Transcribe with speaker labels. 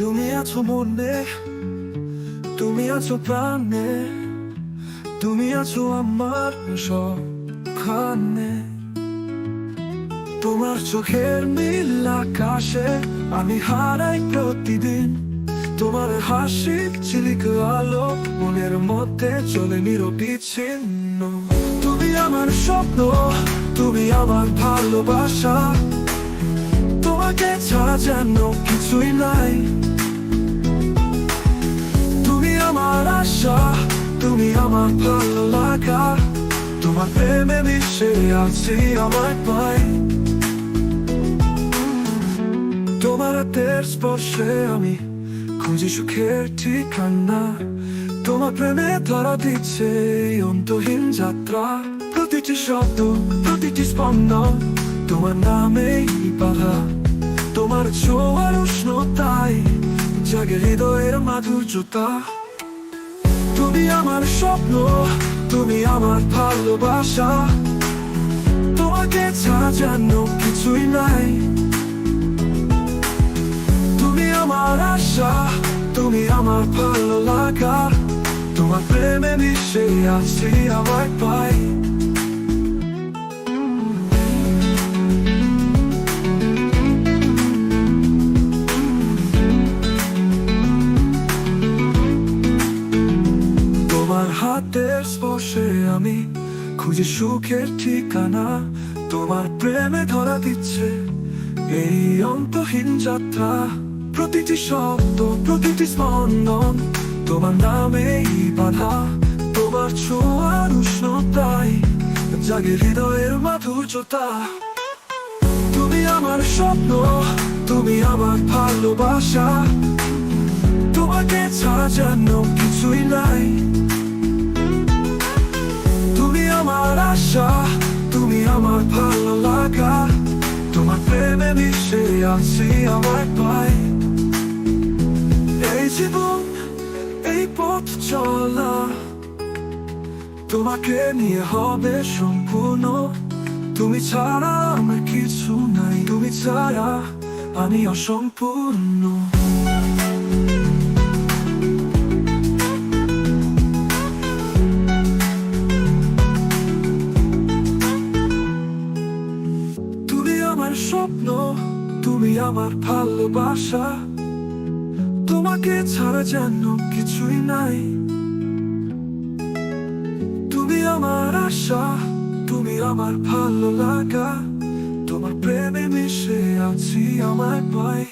Speaker 1: তুমি আছো মনে, তুমি আছো প্রাণে, তুমি আছো আমার সবখানে। তোমার চোখের নীল আকাশে আমি হারাই প্রতিদিন। তোমার হাসি চিলিক আলো মনের মধ্যে চলে নিরবিচ্ছিন্ন তুমি আমার স্বপ্ন, তুমি আমার ভালোবাসা। তোমাকে ছাড়া যেন কিছুই নাই। আমার ভালো লাগা। তোমার প্রেমে মিশে আছি আমার পাই। তোমার হাতের স্পর্শে আমি খুঁজি সুখের ঠিকানা। তোমার প্রেমে ধরা দিচ্ছে অন্তহীন যাত্রা। প্রতিটি শব্দ, প্রতিটি স্পন্দন তোমার নামেই বাধা। তোমার ছোঁয়ার উষ্ণতাই জাগে হৃদয়ের মাধুর্যতা। তুমি আমার স্বপ্ন, তুমি আমার ভালোবাসা। তোমাকে ছাড়া কিছুই নাই। তুমি আমার আশা, তুমি আমার ভালো লাগা। তোমার প্রেমে মিশে আছি আমার পাই। হাতের স্পর্শে আমি খুঁজি সুখের ঠিকানা। তোমার প্রেমে ধরা দিচ্ছে এই অন্তহীন যাত্রা। প্রতিটি শব্দ, প্রতিটি স্পন্দন তোমার নামেই বাধা। তোমার ছোঁয়ার উষ্ণতাই জাগে হৃদয়ের মাধুর্যতা। তুমি আমার স্বপ্ন, তুমি আমার ভালোবাসা। তোমাকে ছাড়া যেন কিছুই নাই। আমার ভালো লাগা। তোমার প্রেমে মিশে আছি আমার পাই এই জীবন, এই পথ চলা। তোমাকে নিয়ে হবে সম্পূর্ণ। তুমি ছাড়া আমার কিছু নাই। তুমি ছাড়া আমি অসম্পূর্ণ। স্বপ্ন, তুমি আমার ভালোবাসা। তোমাকে ছাড়া যেন কিছুই নাই। তুমি আমার আশা, তুমি আমার ভালো লাগা। তোমার প্রেমে মিশে আছি আমার পাই